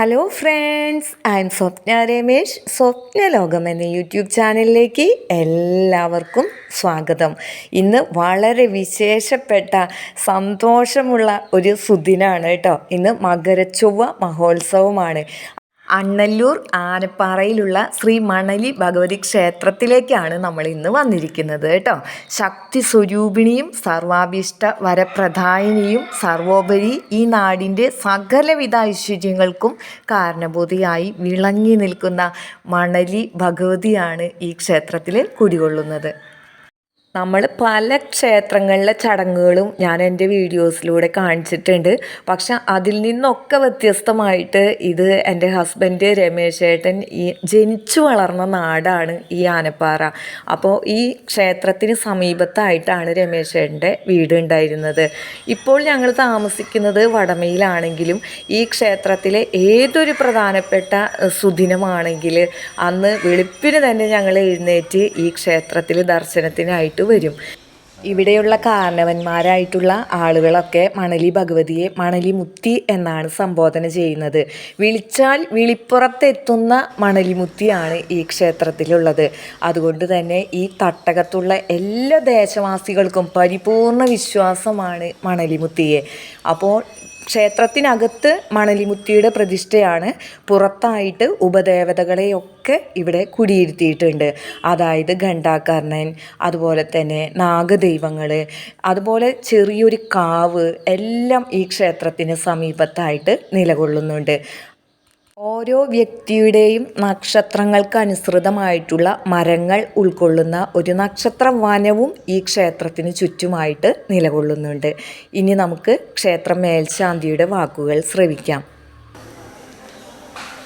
Hello friends I'm Swapna Ramesh Swapna ലോകം എന്ന YouTube ചാനലിലേക്ക് എല്ലാവർക്കും സ്വാഗതം. ഇന്ന് വളരെ വിശേഷപ്പെട്ട സന്തോഷമുള്ള ഒരു സുദിനാണ് കേട്ടോ. ഇന്ന് മകരച്ചൊവ്വ മഹോത്സവമാണ്. അണ്ണല്ലൂർ ആനപ്പാറയിലുള്ള ശ്രീ മണലി ഭഗവതി ക്ഷേത്രത്തിലേക്കാണ് നമ്മൾ ഇന്ന് വന്നിരിക്കുന്നത് കേട്ടോ. ശക്തി സ്വരൂപിണിയും സർവാഭീഷ്ട വരപ്രധായിനിയും സർവോപരി ഈ നാടിന്റെ സകലവിധ ഐശ്വര്യങ്ങൾക്കും കാരണബോധിയായി വിളങ്ങി നിൽക്കുന്ന മണലി ഭഗവതിയാണ് ഈ ക്ഷേത്രത്തിൽ കുടികൊള്ളുന്നത്. നമ്മൾ പല ക്ഷേത്രങ്ങളിലെ ചടങ്ങുകളും ഞാൻ എന്റെ വീഡിയോസിലൂടെ കാണിച്ചിട്ടുണ്ട്. പക്ഷെ അതിൽ നിന്നൊക്കെ വ്യത്യസ്തമായിട്ട് ഇത് എന്റെ ഹസ്ബൻഡ് രമേശ് ഏട്ടൻ ഈ ജനിച്ചു വളർന്ന നാടാണ് ഈ ആനപ്പാറ. അപ്പോൾ ഈ ക്ഷേത്രത്തിന് സമീപത്തായിട്ടാണ് രമേശ് ഏട്ടന്റെ വീട് ഉണ്ടായിരുന്നത്. ഇപ്പോൾ ഞങ്ങൾ താമസിക്കുന്നത് വടമയിലാണെങ്കിലും ഈ ക്ഷേത്രത്തിലെ ഏതൊരു പ്രധാനപ്പെട്ട സുദിനമാണെങ്കിൽ അന്ന് വെളുപ്പിന് തന്നെ ഞങ്ങൾ എഴുന്നേറ്റ് ഈ ക്ഷേത്രത്തിൽ ദർശനത്തിനായിട്ട് വരും. ഇവിടെയുള്ള കാരണവന്മാരായിട്ടുള്ള ആളുകളൊക്കെ മണലി ഭഗവതിയെ മണലി മുത്തി എന്നാണ് സംബോധന ചെയ്യുന്നത്. വിളിച്ചാൽ വിളിപ്പുറത്തെത്തുന്ന മണലി മുത്തിയാണ് ഈ ക്ഷേത്രത്തിലുള്ളത്. അതുകൊണ്ട് തന്നെ ഈ തട്ടകത്തുള്ള എല്ലാ ദേശവാസികൾക്കും പരിപൂർണ വിശ്വാസമാണ് മണലിമുത്തിയെ അപ്പോൾ ക്ഷേത്രത്തിനകത്ത് മണലിമുത്തിയുടെ പ്രതിഷ്ഠയാണ്. പുറത്തായിട്ട് ഉപദേവതകളെയൊക്കെ ഇവിടെ കുടിയിരുത്തിയിട്ടുണ്ട്. അതായത് ഘണ്ടാകർണൻ അതുപോലെ തന്നെ നാഗദൈവങ്ങൾ അതുപോലെ ചെറിയൊരു കാവ് എല്ലാം ഈ ക്ഷേത്രത്തിന് സമീപത്തായിട്ട് നിലകൊള്ളുന്നുണ്ട്. ഓരോ വ്യക്തിയുടെയും നക്ഷത്രങ്ങൾക്ക് അനുസൃതമായിട്ടുള്ള മരങ്ങൾ ഉൾക്കൊള്ളുന്ന ഒരു നക്ഷത്ര വനവും ഈ ക്ഷേത്രത്തിന് ചുറ്റുമായിട്ട് നിലകൊള്ളുന്നുണ്ട്. ഇനി നമുക്ക് ക്ഷേത്ര മേൽശാന്തിയുടെ വാക്കുകൾ ശ്രവിക്കാം.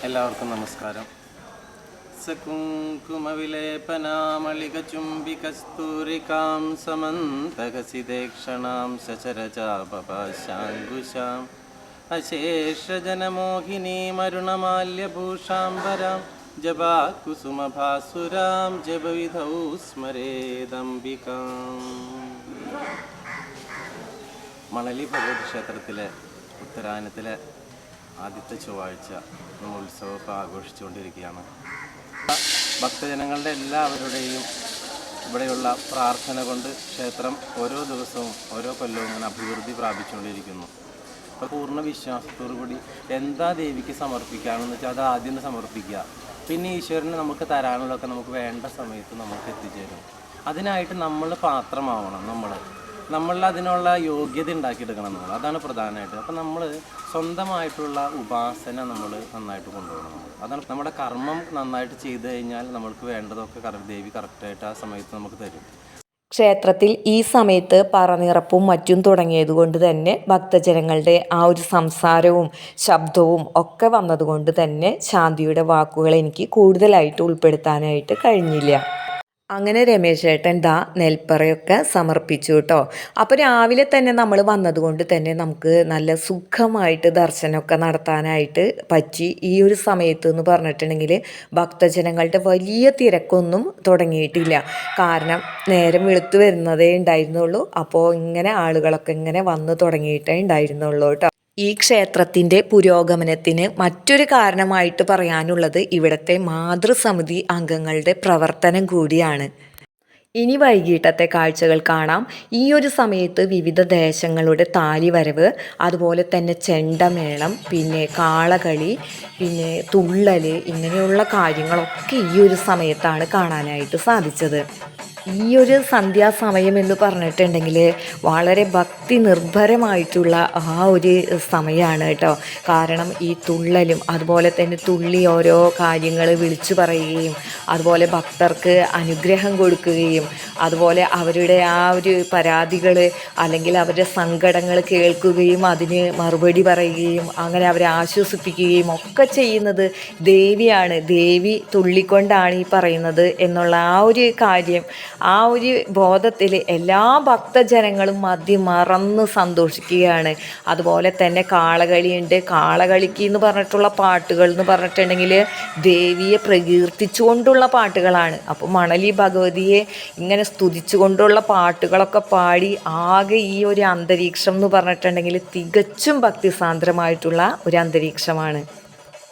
എല്ലാവർക്കും നമസ്കാരം. സകുങ്കുമവിലേപനാമളികചുംബികസ്തൂരികാം സമന്തകസിദേക്ഷണാം സചരചാപപാശാങ്കുശാം അശേഷജനമോഹിനീമരുണമാല്യഭൂഷാംബരാം ജപാകുസുമഭാസുരാം ജപവിധൗ സ്മരേദംബികാം മണലി ഭഗവതി ക്ഷേത്രത്തിലെ ഉത്തരായനത്തിലെ ആദ്യത്തെ ചൊവ്വാഴ്ച നമ്മൾ ഉത്സവമൊക്കെ ആഘോഷിച്ചുകൊണ്ടിരിക്കുകയാണ്. ഭക്തജനങ്ങളുടെ എല്ലാവരുടെയും ഇവിടെയുള്ള പ്രാർത്ഥന കൊണ്ട് ക്ഷേത്രം ഓരോ ദിവസവും ഓരോ കൊല്ലവും ഇങ്ങനെ അഭിവൃദ്ധി പ്രാപിച്ചുകൊണ്ടിരിക്കുന്നു. പൂർണ വിശ്വാസത്തോടു കൂടി എന്താ ദേവിക്ക് സമർപ്പിക്കുകയാണെന്ന് വെച്ചാൽ അത് ആദ്യം സമർപ്പിക്കുക. പിന്നെ ഈശ്വരനെ നമുക്ക് തരാനുള്ളതൊക്കെ നമുക്ക് വേണ്ട സമയത്ത് നമുക്ക് എത്തിച്ചേരും. അതിനായിട്ട് നമ്മൾ പാത്രമാവണം നമ്മൾ നമ്മൾ അതിനുള്ള യോഗ്യത ഉണ്ടാക്കിയെടുക്കണം നമ്മൾ. അതാണ് പ്രധാനമായിട്ട്. അപ്പം നമ്മൾ സ്വന്തമായിട്ടുള്ള ഉപാസന നമ്മൾ നന്നായിട്ട് കൊണ്ടുപോകണം നമ്മൾ. അതാണ് നമ്മുടെ കർമ്മം നന്നായിട്ട് ചെയ്തു കഴിഞ്ഞാൽ നമ്മൾക്ക് വേണ്ടതൊക്കെ ദേവി കറക്റ്റായിട്ട് ആ സമയത്ത് നമുക്ക് തരും. ക്ഷേത്രത്തിൽ ഈ സമയത്ത് പറനിറപ്പും മറ്റും തുടങ്ങിയതുകൊണ്ട് തന്നെ ഭക്തജനങ്ങളുടെ ആ ഒരു സംസാരവും ശബ്ദവും ഒക്കെ വന്നതുകൊണ്ട് തന്നെ ശാന്തിയുടെ വാക്കുകൾ എനിക്ക് കൂടുതലായിട്ട് ഉൾപ്പെടുത്താനായിട്ട് കഴിഞ്ഞില്ല. അങ്ങനെ രമേശേട്ടൻ ദാ നെൽപ്പറയൊക്കെ സമർപ്പിച്ചു കേട്ടോ അപ്പോൾ രാവിലെ തന്നെ നമ്മൾ വന്നതുകൊണ്ട് തന്നെ നമുക്ക് നല്ല സുഖമായിട്ട് ദർശനമൊക്കെ നടത്താനായിട്ട് പറ്റി. ഈ ഒരു സമയത്ത് എന്ന് പറഞ്ഞിട്ടുണ്ടെങ്കിൽ ഭക്തജനങ്ങളുടെ വലിയ തിരക്കൊന്നും തുടങ്ങിയിട്ടില്ല. കാരണം നേരം വെളുത്തു വരുന്നതേ ഉണ്ടായിരുന്നുള്ളൂ. അപ്പോൾ ഇങ്ങനെ ആളുകളൊക്കെ ഇങ്ങനെ വന്ന് തുടങ്ങിയിട്ടേ ഉണ്ടായിരുന്നുള്ളൂ കേട്ടോ. ഈ ക്ഷേത്രത്തിന്റെ പുരോഗമനത്തിന് മറ്റൊരു കാരണമായിട്ട് പറയാനുള്ളത് ഇവിടുത്തെ മാതൃസമിതി അംഗങ്ങളുടെ പ്രവർത്തനം കൂടിയാണ്. ഇനി വൈകിട്ടത്തെ കാഴ്ചകൾ കാണാം. ഈ ഒരു സമയത്ത് വിവിധ ദേശങ്ങളുടെ താലിവരവ് അതുപോലെ തന്നെ ചെണ്ടമേളം പിന്നെ കാളകളി പിന്നെ തുള്ളൽ ഇങ്ങനെയുള്ള കാര്യങ്ങളൊക്കെ ഈ ഒരു സമയത്താണ് കാണാനായിട്ട് സാധിച്ചത്. ഈ ഒരു സന്ധ്യാസമയം എന്ന് പറഞ്ഞിട്ടുണ്ടെങ്കിൽ വളരെ ഭക്തി നിർഭരമായിട്ടുള്ള ആ ഒരു സമയമാണ് കേട്ടോ. കാരണം ഈ തുള്ളലും അതുപോലെ തന്നെ തുള്ളി ഓരോ കാര്യങ്ങൾ വിളിച്ചു പറയുകയും അതുപോലെ ഭക്തർക്ക് അനുഗ്രഹം കൊടുക്കുകയും അതുപോലെ അവരുടെ ആ ഒരു പരാതികൾ അല്ലെങ്കിൽ അവരുടെ സങ്കടങ്ങൾ കേൾക്കുകയും അതിന് മറുപടി പറയുകയും അങ്ങനെ അവരെ ആശ്വസിപ്പിക്കുകയും ഒക്കെ ചെയ്യുന്നത് ദേവിയാണ്. ദേവി തുള്ളിക്കൊണ്ടാണ് ഈ പറയുന്നത് എന്നുള്ള ആ ഒരു കാര്യം ആ ഒരു ബോധത്തിൽ എല്ലാ ഭക്തജനങ്ങളും മതി മറന്ന് സന്തോഷിക്കുകയാണ്. അതുപോലെ തന്നെ കാളകളിയുണ്ട്. കാളകളിക്ക് എന്ന് പറഞ്ഞിട്ടുള്ള പാട്ടുകൾ എന്ന് പറഞ്ഞിട്ടുണ്ടെങ്കിൽ ദേവിയെ പ്രകീർത്തിച്ചുകൊണ്ടുള്ള പാട്ടുകളാണ്. അപ്പോൾ മണലി ഭഗവതിയെ ഇങ്ങനെ സ്തുതിച്ചുകൊണ്ടുള്ള പാട്ടുകളൊക്കെ പാടി ആകെ ഈ ഒരു അന്തരീക്ഷം എന്ന് പറഞ്ഞിട്ടുണ്ടെങ്കിൽ തികച്ചും ഭക്തിസാന്ദ്രമായിട്ടുള്ള ഒരു അന്തരീക്ഷമാണ്.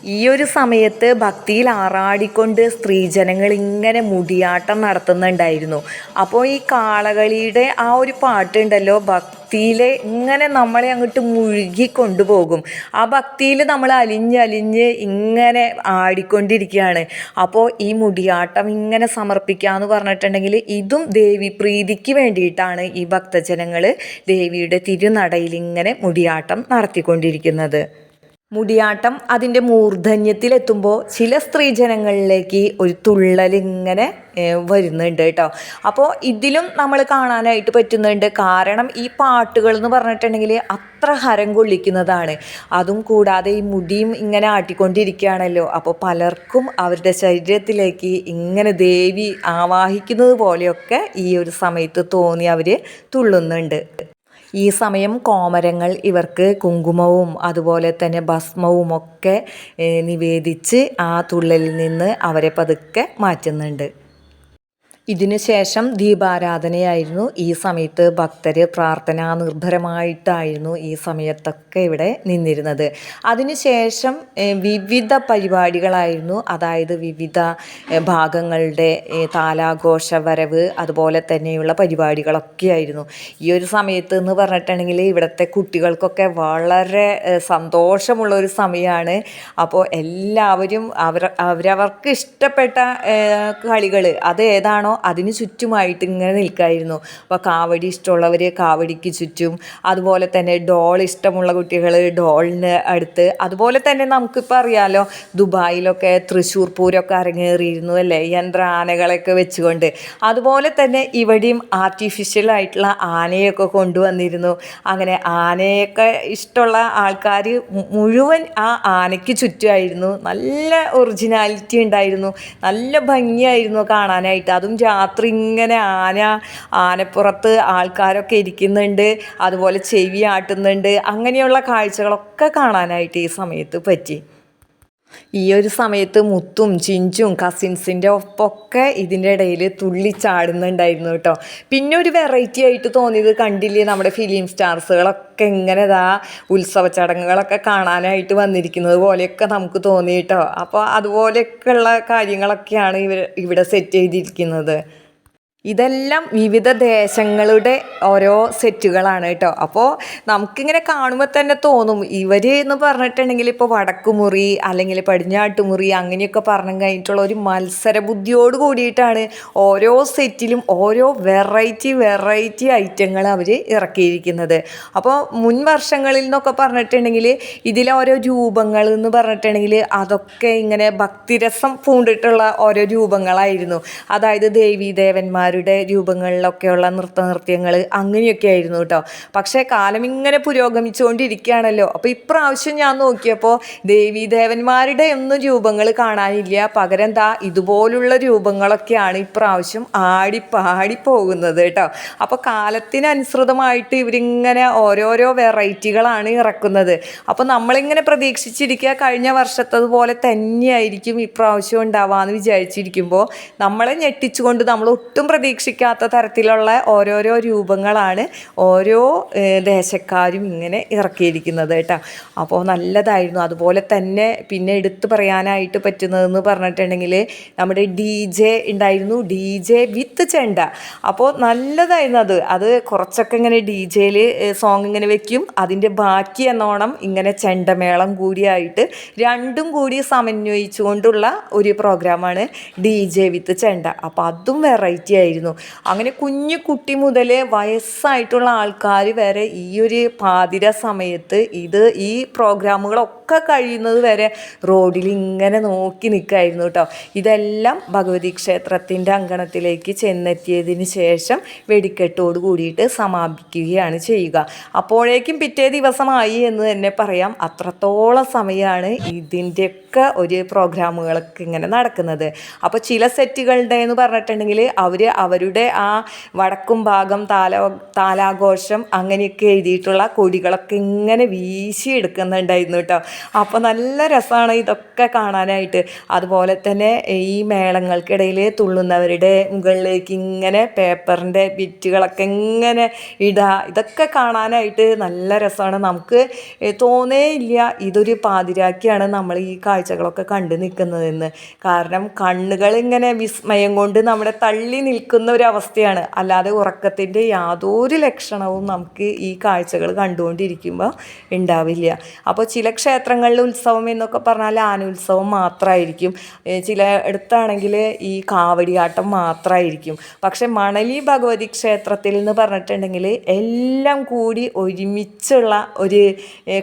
ഈ ഒരു സമയത്ത് ഭക്തിയിൽ ആറാടിക്കൊണ്ട് സ്ത്രീജനങ്ങൾ ഇങ്ങനെ മുടിയാട്ടം നടത്തുന്നുണ്ടായിരുന്നു. അപ്പോൾ ഈ കാളകളിയുടെ ആ ഒരു പാട്ടുണ്ടല്ലോ ഭക്തിയിൽ ഇങ്ങനെ നമ്മളെ അങ്ങോട്ട് മുഴുകി കൊണ്ടുപോകും ആ ഭക്തിയിൽ നമ്മൾ അലിഞ്ഞലിഞ്ഞ് ഇങ്ങനെ ആടിക്കൊണ്ടിരിക്കുകയാണ്. അപ്പോൾ ഈ മുടിയാട്ടം ഇങ്ങനെ സമർപ്പിക്കുക എന്ന് പറഞ്ഞിട്ടുണ്ടെങ്കിൽ ഇതും ദേവി പ്രീതിക്ക് വേണ്ടിയിട്ടാണ് ഈ ഭക്തജനങ്ങൾ ദേവിയുടെ തിരുനടയിൽ ഇങ്ങനെ മുടിയാട്ടം നടത്തിക്കൊണ്ടിരിക്കുന്നത്. മുടിയാട്ടം അതിന്റെ മൂർധന്യത്തിലെത്തുമ്പോൾ ചില സ്ത്രീജനങ്ങളിലേക്ക് ഒരു തുള്ളൽ ഇങ്ങനെ വരുന്നുണ്ട് കേട്ടോ. അപ്പോൾ ഇതിലും നമ്മൾ കാണാനായിട്ട് പറ്റുന്നുണ്ട്. കാരണം ഈ പാട്ടുകൾ എന്ന് പറഞ്ഞിട്ടുണ്ടെങ്കിൽ അത്ര ഹരം കൊള്ളിക്കുന്നതാണ്. അതും കൂടാതെ ഈ മുടിയും ഇങ്ങനെ ആട്ടിക്കൊണ്ടിരിക്കുകയാണല്ലോ. അപ്പോൾ പലർക്കും അവരുടെ ശരീരത്തിലേക്ക് ഇങ്ങനെ ദേവി ആവാഹിക്കുന്നത് പോലെയൊക്കെ ഈ ഒരു സമയത്ത് തോന്നി അവർ തുള്ളുന്നുണ്ട്. ഈ സമയം കോമരങ്ങൾ ഇവർക്ക് കുങ്കുമവും അതുപോലെ തന്നെ ഭസ്മവും ഒക്കെ നിവേദിച്ച് ആ തുള്ളലിൽ നിന്ന് അവരെ പതുക്കെ മാറ്റുന്നുണ്ട്. ഇതിനു ശേഷം ദീപാരാധനയായിരുന്നു. ഈ സമയത്ത് ഭക്തർ പ്രാർത്ഥനാ നിർഭരമായിട്ടായിരുന്നു ഈ സമയത്തൊക്കെ ഇവിടെ നിന്നിരുന്നത്. അതിനുശേഷം വിവിധ പരിപാടികളായിരുന്നു. അതായത് വിവിധ ഭാഗങ്ങളുടെ താലാഘോഷ വരവ് അതുപോലെ തന്നെയുള്ള പരിപാടികളൊക്കെ ആയിരുന്നു. ഈ ഒരു സമയത്ത് എന്ന് പറഞ്ഞിട്ടുണ്ടെങ്കിൽ ഇവിടുത്തെ കുട്ടികൾക്കൊക്കെ വളരെ സന്തോഷമുള്ള ഒരു സമയമാണ് അപ്പോൾ എല്ലാവരും അവർ അവരവർക്ക് ഇഷ്ടപ്പെട്ട കളികൾ അത് ഏതാണോ അതിന് ചുറ്റുമായിട്ട് ഇങ്ങനെ നിൽക്കായിരുന്നു. അപ്പോൾ കാവടി ഇഷ്ടമുള്ളവർ കാവടിക്ക് ചുറ്റും അതുപോലെ തന്നെ ഡോൾ ഇഷ്ടമുള്ള കുട്ടികൾ ഡോളിന് അടുത്ത് അതുപോലെ തന്നെ നമുക്കിപ്പോൾ അറിയാലോ ദുബായിലൊക്കെ തൃശ്ശൂർ പൂരമൊക്കെ അരങ്ങേറിയിരുന്നു അല്ലേ? യന്ത്ര ആനകളൊക്കെ വെച്ചുകൊണ്ട്. അതുപോലെ തന്നെ ഇവിടെയും ആർട്ടിഫിഷ്യൽ ആയിട്ടുള്ള ആനയൊക്കെ കൊണ്ടുവന്നിരുന്നു. അങ്ങനെ ആനയൊക്കെ ഇഷ്ടമുള്ള ആൾക്കാർ മുഴുവൻ ആ ആനയ്ക്ക് ചുറ്റുമായിരുന്നു. നല്ല ഒറിജിനാലിറ്റി ഉണ്ടായിരുന്നു. നല്ല ഭംഗിയായിരുന്നു കാണാനായിട്ട്. അതും രാത്രി ഇങ്ങനെ ആന ആനപ്പുറത്ത് ആൾക്കാരൊക്കെ ഇരിക്കുന്നുണ്ട് അതുപോലെ ചെവി ആട്ടുന്നുണ്ട് അങ്ങനെയുള്ള കാഴ്ചകളൊക്കെ കാണാനായിട്ട് ഈ സമയത്ത് പറ്റി. ഈ ഒരു സമയത്ത് മുത്തും ചിഞ്ചും കസിൻസിന്റെ ഒപ്പമൊക്കെ ഇതിന്റെ ഇടയിൽ തുള്ളിച്ചാടുന്നുണ്ടായിരുന്നു കേട്ടോ. പിന്നെ ഒരു വെറൈറ്റി ആയിട്ട് തോന്നിയത് കണ്ടില്ലേ നമ്മുടെ ഫിലിം സ്റ്റാർസുകളൊക്കെ ഇങ്ങനെ ഇതാ ഉത്സവ ചടങ്ങുകളൊക്കെ കാണാനായിട്ട് വന്നിരിക്കുന്നത് പോലെയൊക്കെ നമുക്ക് തോന്നി കേട്ടോ. അപ്പോൾ അതുപോലെയൊക്കെയുള്ള കാര്യങ്ങളൊക്കെയാണ് ഇവർ ഇവിടെ സെറ്റ് ചെയ്തിരിക്കുന്നത്. ഇതെല്ലാം വിവിധ ദേശങ്ങളുടെ ഓരോ സെറ്റുകളാണ് കേട്ടോ. അപ്പോൾ നമുക്കിങ്ങനെ കാണുമ്പോൾ തന്നെ തോന്നും ഇവർ എന്ന് പറഞ്ഞിട്ടുണ്ടെങ്കിൽ ഇപ്പോൾ വടക്കുമുറി അല്ലെങ്കിൽ പടിഞ്ഞാട്ടുമുറി അങ്ങനെയൊക്കെ പറഞ്ഞു കഴിഞ്ഞിട്ടുള്ള ഒരു മത്സര ബുദ്ധിയോട് കൂടിയിട്ടാണ് ഓരോ സെറ്റിലും ഓരോ വെറൈറ്റി വെറൈറ്റി ഐറ്റങ്ങൾ അവർ ഇറക്കിയിരിക്കുന്നത്. അപ്പോൾ മുൻ വർഷങ്ങളിൽ നിന്നൊക്കെ പറഞ്ഞിട്ടുണ്ടെങ്കിൽ ഇതിലെ ഓരോ രൂപങ്ങൾ എന്ന് പറഞ്ഞിട്ടുണ്ടെങ്കിൽ അതൊക്കെ ഇങ്ങനെ ഭക്തിരസം പൂണ്ടിട്ടുള്ള ഓരോ രൂപങ്ങളായിരുന്നു. അതായത് ദേവീദേവന്മാരുടെ രൂപങ്ങളിലൊക്കെയുള്ള നൃത്ത നൃത്യങ്ങൾ അങ്ങനെയൊക്കെ ആയിരുന്നു കേട്ടോ. പക്ഷേ കാലം ഇങ്ങനെ പുരോഗമിച്ചുകൊണ്ടിരിക്കുകയാണല്ലോ. അപ്പോൾ ഇപ്രാവശ്യം ഞാൻ നോക്കിയപ്പോൾ ദേവീദേവന്മാരുടെ ഒന്നും രൂപങ്ങൾ കാണാനില്ല. പകരം ദാ ഇതുപോലുള്ള രൂപങ്ങളൊക്കെയാണ് ഇപ്രാവശ്യം ആടിപ്പാടി പാടി പോകുന്നത് കേട്ടോ. അപ്പോൾ കാലത്തിനനുസൃതമായിട്ട് ഇവരിങ്ങനെ ഓരോരോ വെറൈറ്റികളാണ് ഇറക്കുന്നത്. അപ്പോൾ നമ്മളിങ്ങനെ പ്രതീക്ഷിച്ചിരിക്കുക കഴിഞ്ഞ വർഷത്തതുപോലെ തന്നെയായിരിക്കും ഇപ്രാവശ്യം ഉണ്ടാവാന്ന് വിചാരിച്ചിരിക്കുമ്പോൾ നമ്മളെ ഞെട്ടിച്ചുകൊണ്ട് നമ്മൾ ഒട്ടും പ്രതീക്ഷിക്കാത്ത തരത്തിലുള്ള ഓരോരോ രൂപങ്ങളാണ് ഓരോ ദേശക്കാരും ഇങ്ങനെ ഇറക്കിയിരിക്കുന്നത് കേട്ടോ. അപ്പോൾ നല്ലതായിരുന്നു. അതുപോലെ തന്നെ പിന്നെ എടുത്തു പറയാനായിട്ട് പറ്റുന്നതെന്ന് പറഞ്ഞിട്ടുണ്ടെങ്കിൽ നമ്മുടെ ഡി ജെ ഉണ്ടായിരുന്നു. ഡി ജെ വിത്ത് ചെണ്ട. അപ്പോൾ നല്ലതായിരുന്നു അത്. അത് കുറച്ചൊക്കെ ഇങ്ങനെ ഡി ജെയിൽ സോങ് ഇങ്ങനെ വെക്കും. അതിന്റെ ബാക്കി എന്നോണം ഇങ്ങനെ ചെണ്ടമേളം കൂടിയായിട്ട് രണ്ടും കൂടി സമന്വയിച്ചുകൊണ്ടുള്ള ഒരു പ്രോഗ്രാമാണ് ഡി ജെ വിത്ത് ചെണ്ട. അപ്പോൾ അതും വെറൈറ്റി ആയിരുന്നു. അങ്ങനെ കുഞ്ഞു കുട്ടി മുതൽ വയസ്സായിട്ടുള്ള ആൾക്കാർ വരെ ഈ ഒരു പാതിര സമയത്ത് ഇത് ഈ പ്രോഗ്രാമുകളൊക്കെ കഴിയുന്നത് വരെ റോഡിൽ ഇങ്ങനെ നോക്കി നിൽക്കായിരുന്നു കേട്ടോ ഇതെല്ലാം ഭഗവതി ക്ഷേത്രത്തിന്റെ അങ്കണത്തിലേക്ക് ചെന്നെത്തിയതിന് ശേഷം വെടിക്കെട്ടോട് കൂടിയിട്ട് സമാപിക്കുകയാണ് ചെയ്യുക. അപ്പോഴേക്കും പിറ്റേ ദിവസമായി എന്ന് തന്നെ പറയാം. അത്രത്തോളം സമയമാണ് ഇതിന്റെയൊക്കെ ഒരു പ്രോഗ്രാമുകളൊക്കെ ഇങ്ങനെ നടക്കുന്നത്. അപ്പോൾ ചില സെറ്റുകളുടെ എന്ന് പറഞ്ഞിട്ടുണ്ടെങ്കിൽ അവർ അവരുടെ ആ വടക്കും ഭാഗം താല താലാഘോഷം അങ്ങനെയൊക്കെ എഴുതിയിട്ടുള്ള കൊടികളൊക്കെ ഇങ്ങനെ വീശിയെടുക്കുന്നുണ്ടായിരുന്നു കേട്ടോ അപ്പോൾ നല്ല രസമാണ് ഇതൊക്കെ കാണാനായിട്ട്. അതുപോലെ തന്നെ ഈ മേളങ്ങൾക്കിടയിൽ തുള്ളുന്നവരുടെ മുകളിലേക്ക് ഇങ്ങനെ പേപ്പറിന്റെ ബിറ്റുകളൊക്കെ ഇങ്ങനെ ഇടുക ഇതൊക്കെ കാണാനായിട്ട് നല്ല രസമാണ് നമുക്ക് തോന്നേ ഇല്ല ഇതൊരു പാതിരാക്കിയാണ് നമ്മൾ ഈ കാഴ്ചകളൊക്കെ കണ്ടു നിൽക്കുന്നതെന്ന്. കാരണം കണ്ണുകൾ ഇങ്ങനെ വിസ്മയം കൊണ്ട് നമ്മുടെ തള്ളി നിൽക്കുന്ന ഒരു അവസ്ഥയാണ്. അല്ലാതെ ഉറക്കത്തിന്റെ യാതൊരു ലക്ഷണവും നമുക്ക് ഈ കാഴ്ചകൾ കണ്ടുകൊണ്ടിരിക്കുമ്പോൾ ഉണ്ടാവില്ല. അപ്പോൾ ചില ക്ഷേത്രങ്ങളിൽ ഉത്സവം എന്നൊക്കെ പറഞ്ഞാൽ ആനുത്സവം മാത്രമായിരിക്കും ചില ഇടത്താണെങ്കിൽ ഈ കാവടിയാട്ടം മാത്രമായിരിക്കും പക്ഷെ മണലി ഭഗവതി ക്ഷേത്രത്തിൽ എന്ന് പറഞ്ഞിട്ടുണ്ടെങ്കിൽ എല്ലാം കൂടി ഒരുമിച്ചുള്ള ഒരു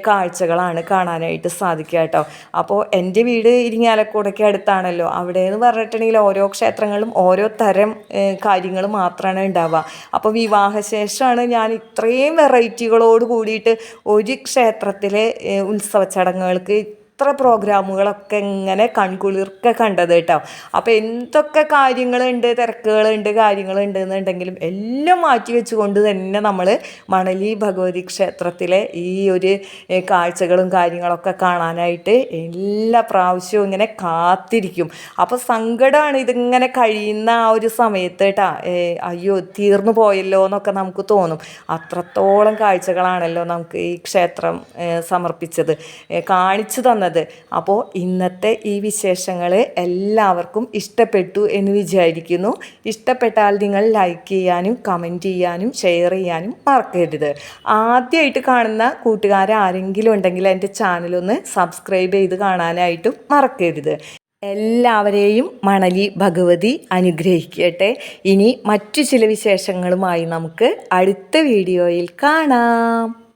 കാഴ്ചകളാണ് കാണാനായിട്ട് സാധിക്കുക കേട്ടോ. അപ്പോൾ എന്റെ വീട് ഇരിങ്ങാലക്കൂടൊക്കെ അടുത്താണല്ലോ. അവിടെ എന്ന് പറഞ്ഞിട്ടുണ്ടെങ്കിൽ ഓരോ ക്ഷേത്രങ്ങളും ഓരോ തരം കാര്യങ്ങൾ മാത്രമാണ് ഉണ്ടാവുക. അപ്പോൾ വിവാഹശേഷമാണ് ഞാൻ ഇത്രയും വെറൈറ്റികളോട് കൂടിയിട്ട് ഒരു ക്ഷേത്രത്തിലെ ഉത്സവ ചടങ്ങുകൾക്ക് ഇത്ര പ്രോഗ്രാമുകളൊക്കെ ഇങ്ങനെ കൺകുളിർക്കെ കണ്ടത് കേട്ടോ. അപ്പോൾ എന്തൊക്കെ കാര്യങ്ങളുണ്ട് തിരക്കുകളുണ്ട് കാര്യങ്ങളുണ്ട് എന്നുണ്ടെങ്കിലും എല്ലാം മാറ്റി വെച്ചുകൊണ്ട് തന്നെ നമ്മൾ മണലി ഭഗവതി ക്ഷേത്രത്തിലെ ഈ ഒരു കാഴ്ചകളും കാര്യങ്ങളൊക്കെ കാണാനായിട്ട് എല്ലാ പ്രാവശ്യവും ഇങ്ങനെ കാത്തിരിക്കും. അപ്പോൾ സങ്കടമാണ് ഇതിങ്ങനെ കഴിയുന്ന ആ ഒരു സമയത്ത് കേട്ടാ. അയ്യോ തീർന്നു പോയല്ലോ എന്നൊക്കെ നമുക്ക് തോന്നും. അത്രത്തോളം കാഴ്ചകളാണല്ലോ നമുക്ക് ഈ ക്ഷേത്രം സമർപ്പിച്ചത്. കാണിച്ചു തന്നത്. അപ്പോൾ ഇന്നത്തെ ഈ വിശേഷങ്ങൾ എല്ലാവർക്കും ഇഷ്ടപ്പെട്ടു എന്ന് വിചാരിക്കുന്നു. ഇഷ്ടപ്പെട്ടാൽ നിങ്ങൾ ലൈക്ക് ചെയ്യാനും കമന്റ് ചെയ്യാനും ഷെയർ ചെയ്യാനും മറക്കരുത്. ആദ്യമായിട്ട് കാണുന്ന കൂട്ടുകാരാരെങ്കിലും ഉണ്ടെങ്കിൽ എന്റെ ചാനലൊന്ന് സബ്സ്ക്രൈബ് ചെയ്ത് കാണാനായിട്ടും മറക്കരുത്. എല്ലാവരെയും മണലി ഭഗവതി അനുഗ്രഹിക്കട്ടെ. ഇനി മറ്റു ചില വിശേഷങ്ങളുമായി നമുക്ക് അടുത്ത വീഡിയോയിൽ കാണാം.